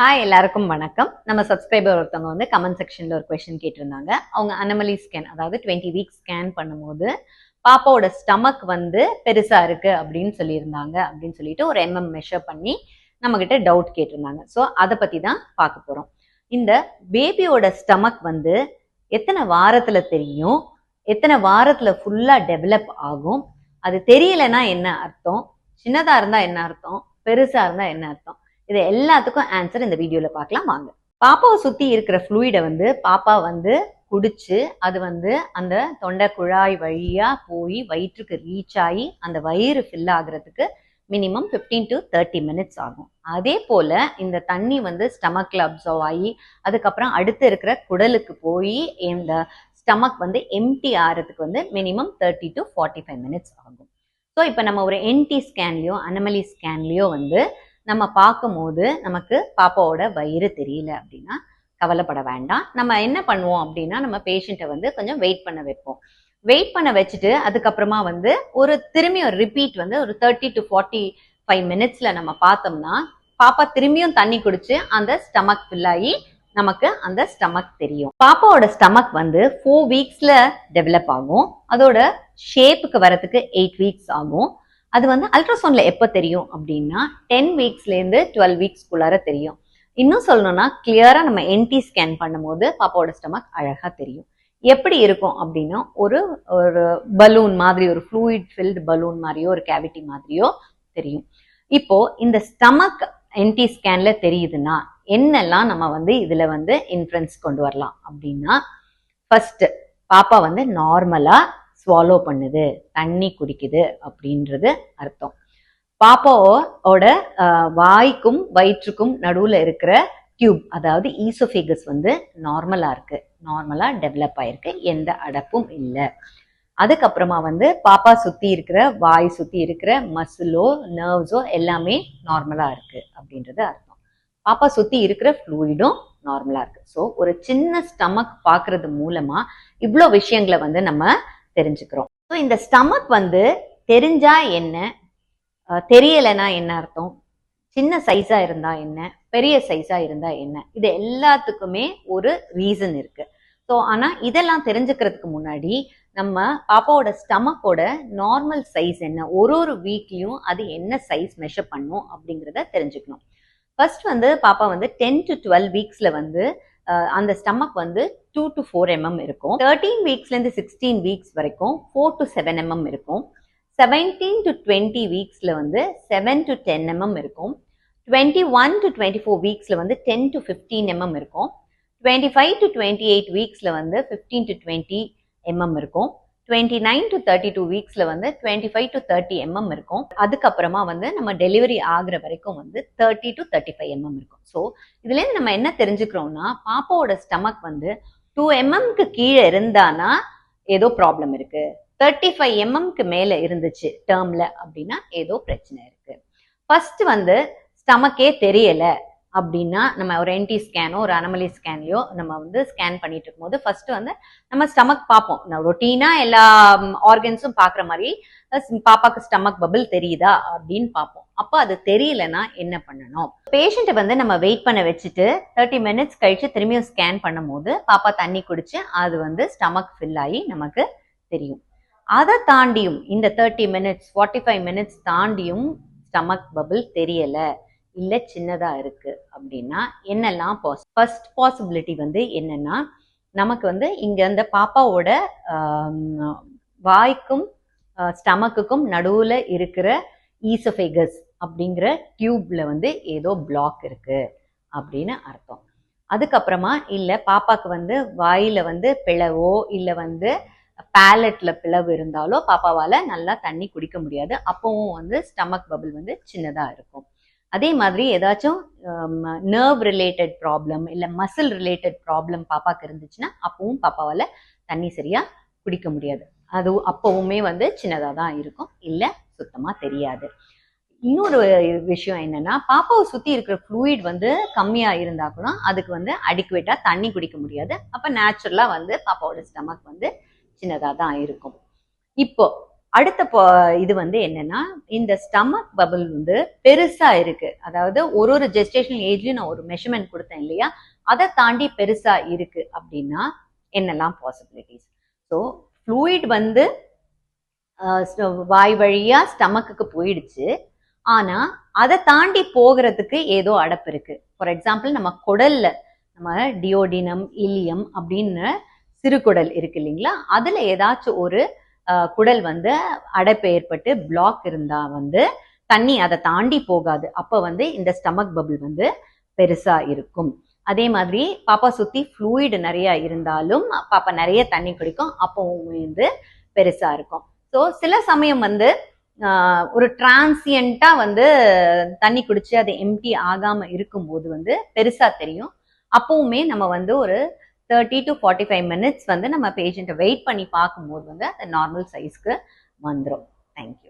Hi எல்லாருக்கும் வணக்கம். நம்ம சப்ஸ்கிரைபர் ஒருத்தவங்க வந்து கமெண்ட் செக்ஷன்ல ஒரு கொஸ்டின் கேட்டிருந்தாங்க. அவங்க அனமலி ஸ்கேன் அதாவது டுவெண்ட்டி வீக் ஸ்கேன் பண்ணும்போது பாப்பாவோட ஸ்டமக் வந்து பெருசா இருக்கு அப்படின்னு சொல்லியிருந்தாங்க அப்படின்னு சொல்லிட்டு ஒரு எம்எம் மெஷர் பண்ணி நம்ம கிட்ட டவுட் கேட்டிருந்தாங்க. ஸோ அதை பத்தி தான் பார்க்க போறோம். இந்த பேபியோட ஸ்டமக் வந்து எத்தனை வாரத்துல தெரியும்? எத்தனை வாரத்துல ஃபுல்லா டெவலப் ஆகும்? அது தெரியலைன்னா என்ன அர்த்தம்? சின்னதா இருந்தா என்ன அர்த்தம்? பெருசா இருந்தா என்ன அர்த்தம்? இது எல்லாத்துக்கும் ஆன்சர் இந்த வீடியோவில் பார்க்கலாம். வாங்க. பாப்பாவை சுற்றி இருக்கிற ஃப்ளூயிடை வந்து பாப்பா வந்து குடிச்சு அது வந்து அந்த தொண்டை குழாய் வழியாக போய் வயிற்றுக்கு ரீச் ஆகி அந்த வயிறு ஃபில் ஆகுறதுக்கு மினிமம் 15 டு தேர்ட்டி மினிட்ஸ் ஆகும். அதே போல் இந்த தண்ணி வந்து ஸ்டமக்கில் அப்சர்வ் ஆகி அதுக்கப்புறம் அடுத்து இருக்கிற குடலுக்கு போய் இந்த ஸ்டமக் வந்து எம்டி ஆகிறதுக்கு வந்து minimum thirty to forty five minutes ஆகும். ஸோ இப்போ நம்ம ஒரு என்டி ஸ்கேன்லையோ அனமலி ஸ்கேன்லேயோ வந்து நம்ம பார்க்கும்போது நமக்கு பாப்பாவோட வயிறு தெரியல அப்படின்னா கவலைப்பட வேண்டாம். நம்ம என்ன பண்ணுவோம் அப்படின்னா நம்ம பேஷண்ட்டை வந்து கொஞ்சம் வெயிட் பண்ண வைப்போம். வெயிட் பண்ண வச்சுட்டு அதுக்கப்புறமா வந்து ஒரு திரும்பி ஒரு ரிப்பீட் வந்து ஒரு தேர்ட்டி டு ஃபார்ட்டி ஃபைவ் மினிட்ஸ்ல நம்ம பார்த்தோம்னா பாப்பா திரும்பியும் தண்ணி குடிச்சு அந்த ஸ்டமக் ஃபில் ஆகி நமக்கு அந்த ஸ்டமக் தெரியும். பாப்பாவோட ஸ்டமக் வந்து ஃபோர் வீக்ஸ்ல டெவலப் ஆகும். அதோட ஷேப்புக்கு வரதுக்கு எயிட் வீக்ஸ் ஆகும். அது வந்து அல்ட்ராசவுண்ட்ல எப்போ தெரியும் அப்படின்னா டென் வீக்ஸ்லேருந்து டுவெல் வீக்ஸ்க்குள்ளார தெரியும். இன்னும் சொல்லணும்னா கிளியரா நம்ம என்டி ஸ்கேன் பண்ணும்போது பாப்பாவோட ஸ்டமக் அழகா தெரியும். எப்படி இருக்கும் அப்படின்னா ஒரு ஒரு பலூன் மாதிரி ஒரு ஃப்ளூயிட் ஃபில்டு பலூன் மாதிரியோ ஒரு கேவிட்டி மாதிரியோ தெரியும். இப்போ இந்த ஸ்டமக் என்டி ஸ்கேன்ல தெரியுதுன்னா என்னெல்லாம் நம்ம வந்து இதுல வந்து இன்ஃபரன்ஸ் கொண்டு வரலாம் அப்படின்னா ஃபர்ஸ்ட் பாப்பா வந்து நார்மலா ஸ்வாலோ பண்ணுது தண்ணி குடிக்குது அப்படின்றது அர்த்தம். பாப்பாவோட வாய்க்கும் வயிற்றுக்கும் நடுவில் இருக்கிற டியூப் அதாவது ஈசோஃபேகஸ் வந்து நார்மலாக இருக்குது நார்மலாக டெவலப் ஆயிருக்கு. எந்த அடப்பும் இல்லை. அதுக்கப்புறமா வந்து பாப்பா சுற்றி இருக்கிற வாய் சுற்றி இருக்கிற மசிலோ நர்வ்ஸோ எல்லாமே நார்மலாக இருக்குது அப்படின்றது அர்த்தம். பாப்பா சுற்றி இருக்கிற ஃப்ளூயிடும் நார்மலாக இருக்குது ஸோ ஒரு சின்ன ஸ்டமக் பார்க்குறது மூலமாக இவ்வளோ விஷயங்களை வந்து நம்ம தெரிஞ்சுக்கிறோம். ஸோ இந்த ஸ்டமக் வந்து தெரிஞ்சா என்ன? தெரியலைன்னா என்ன அர்த்தம்? சின்ன சைஸா இருந்தா என்ன? பெரிய சைஸா இருந்தா என்ன? இது எல்லாத்துக்குமே ஒரு ரீசன் இருக்கு. ஸோ ஆனா இதெல்லாம் தெரிஞ்சுக்கிறதுக்கு முன்னாடி நம்ம பாப்பாவோட ஸ்டமக்கோட நார்மல் சைஸ் என்ன? ஒரு ஒரு வீக்லயும் அது என்ன சைஸ் மெஷர் பண்ணும் அப்படிங்கிறத தெரிஞ்சுக்கணும். ஃபர்ஸ்ட் வந்து பாப்பா வந்து டென் டு டுவெல் வீக்ஸ்ல வந்து அந்த ஸ்டமக் வந்து டூ டு ஃபோர் எம்எம் இருக்கும். தேர்ட்டீன் வீக்ஸ்லேருந்து சிக்ஸ்டீன் வீக்ஸ் வரைக்கும் ஃபோர் டு செவன் எம்எம் இருக்கும். செவன்டீன் டு டுவெண்ட்டி வீக்ஸில் வந்து செவன் டு டென் எம்எம் இருக்கும். Twenty one to twenty four வீக்ஸில் வந்து டென் டு ஃபிஃப்டீன் எம்எம் இருக்கும். Twenty five to twenty eight வீக்ஸில் வந்து ஃபிஃப்டீன் டு டுவெண்ட்டி எம்எம் இருக்கும். Twenty nine to thirty two வீக்ஸில் வந்து twenty five to thirty mm இருக்கும். அதுக்கப்புறமா வந்து நம்ம டெலிவரி ஆகிற வரைக்கும் வந்து thirty to thirty five mm இருக்கும். ஸோ இதுலேருந்து நம்ம என்ன தெரிஞ்சுக்கிறோம்னா பாப்பாவோட ஸ்டமக் வந்து டூ எம்எம்க்கு கீழே இருந்தானா ஏதோ ப்ராப்ளம் இருக்கு. தேர்ட்டி ஃபைவ் எம்எம்க்கு மேலே இருந்துச்சு டேர்ம்ல அப்படின்னா ஏதோ பிரச்சனை இருக்கு. ஃபர்ஸ்ட் வந்து ஸ்டமக்கே தெரியல. அப்படின்னா நம்ம ஒரு என்டி ஸ்கேனோ ஒரு அனமலி ஸ்கேன்லயோ நம்ம வந்து ஸ்கேன் பண்ணிட்டு இருக்கும்போது ஃபர்ஸ்ட் வந்து நம்ம ஸ்டமக் பார்ப்போம். ரொட்டீனா எல்லா ஆர்கன்ஸும் பார்க்குற மாதிரி பாப்பாக்கு ஸ்டமக் பபிள் தெரியுதா அப்படின்னு பார்ப்போம். அப்போ அது தெரியலனா என்ன பண்ணணும்? பேஷண்ட்டை வந்து நம்ம வெயிட் பண்ண வச்சுட்டு தேர்ட்டி மினிட்ஸ் கழிச்சு திரும்பியும் ஸ்கேன் பண்ணும்போது பாப்பா தண்ணி குடிச்சு அது வந்து ஸ்டமக் ஃபில் ஆகி நமக்கு தெரியும். அதை தாண்டியும் இந்த thirty minutes forty five minutes தாண்டியும் ஸ்டமக் பபிள் தெரியலை. இல்லை சின்னதா இருக்கு அப்படின்னா என்னெல்லாம் பாஸ் ஃபர்ஸ்ட் பாசிபிலிட்டி வந்து என்னன்னா நமக்கு வந்து இங்க அந்த பாப்பாவோட வாய்க்கும் ஸ்டமக்குக்கும் நடுவுல இருக்கிற ஈசோஃபேகஸ் அப்படிங்கிற டியூப்ல வந்து ஏதோ பிளாக் இருக்கு அப்படின்னு அர்த்தம். அதுக்கப்புறமா இல்லை பாப்பாக்கு வந்து வாயில வந்து பிளவோ இல்லை வந்து பேலட்ல பிளவு இருந்தாலோ பாப்பாவால் நல்லா தண்ணி குடிக்க முடியாது. அப்பவும் வந்து ஸ்டமக் பபிள் வந்து சின்னதாக இருக்கும். அதே மாதிரி ஏதாச்சும் நர்வ் ரிலேட்டட் ப்ராப்ளம் இல்லை மசில் ரிலேட்டட் ப்ராப்ளம் பாப்பாக்கு இருந்துச்சுன்னா அப்பவும் பாப்பாவால் தண்ணி சரியா குடிக்க முடியாது. அது அப்பவுமே வந்து சின்னதாக தான் இருக்கும். இல்லை சுத்தமாக தெரியாது. இன்னொரு விஷயம் என்னன்னா பாப்பாவை சுத்தி இருக்கிற ஃப்ளூயிட் வந்து கம்மியா இருந்தா கூட அதுக்கு வந்து அடிக்குவேட்டா தண்ணி குடிக்க முடியாது. அப்ப நேச்சுரலா வந்து பாப்பாவோட ஸ்டமக் வந்து சின்னதா தான் இருக்கும். இப்போ அடுத்த ப- இது வந்து என்னன்னா இந்த ஸ்டமக் பபுள் வந்து பெருசா இருக்கு. அதாவது ஒரு ஒரு ஜெஸ்டேஷனல் ஏஜ்லயும் நான் ஒரு மெஷர்மெண்ட் கொடுத்தேன் இல்லையா? அதை தாண்டி பெருசா இருக்கு அப்படின்னா என்னெல்லாம் பாசிபிலிட்டிஸ் ஸோ ஃப்ளூயிட் வந்து வாய் வழியா ஸ்டமக்குக்கு போயிடுச்சு. ஆனா அதை தாண்டி போகிறதுக்கு ஏதோ அடப்பு இருக்கு. ஃபார் எக்ஸாம்பிள் நம்ம குடல்ல நம்ம டியோடினம் இலியம் அப்படின்னு சிறுகுடல் இருக்கு இல்லைங்களா? அதுல ஏதாச்சும் ஒரு குடல் வந்து அடைப்பு ஏற்பட்டு பிளாக் இருந்தா வந்து தண்ணி அதை தாண்டி போகாது. அப்ப வந்து இந்த ஸ்டமக் பபிள் வந்து பெருசா இருக்கும். அதே மாதிரி பாப்பா சுத்தி ஃப்ளூயிடு நிறைய இருந்தாலும் பாப்பா நிறைய தண்ணி குடிக்கும் அப்பவும் வந்து பெருசா இருக்கும். ஸோ சில சமயம் வந்து ஒரு டிரான்சியண்டா வந்து தண்ணி குடிச்சு அது எம்டி ஆகாம இருக்கும்போது வந்து பெருசா தெரியும். அப்பவுமே நம்ம வந்து ஒரு thirty to forty five minutes வந்து நம்ம பேஷண்ட்டை வெயிட் பண்ணி பார்க்கும்போது வந்து அந்த நார்மல் சைஸ்க்கு வந்துடும் தேங்க்யூ